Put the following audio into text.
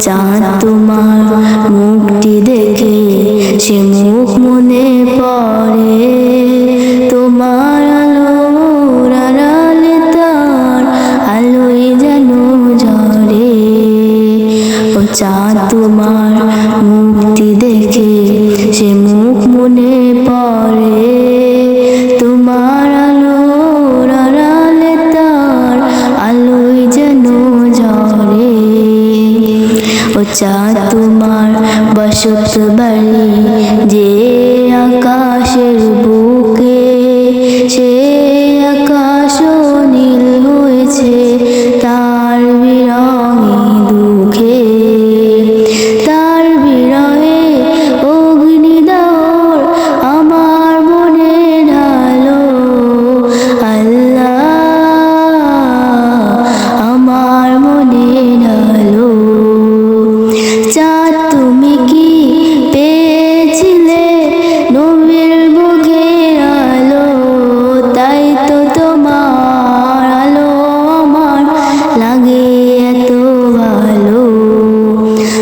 চাঁদ তোমার মুখটি দেখে সে মুখ মনে পড়ে। তোমার আলো আড়ালে তার আলোয় যেন ঝরে। ও চাঁদ তোমার মুক্তি দেখে সে মুখ মনে পড়ে। ও চাঁদ তোমার বসত বাড়ি যে আকাশের বুকে সে আকাশ নীল হয়েছে।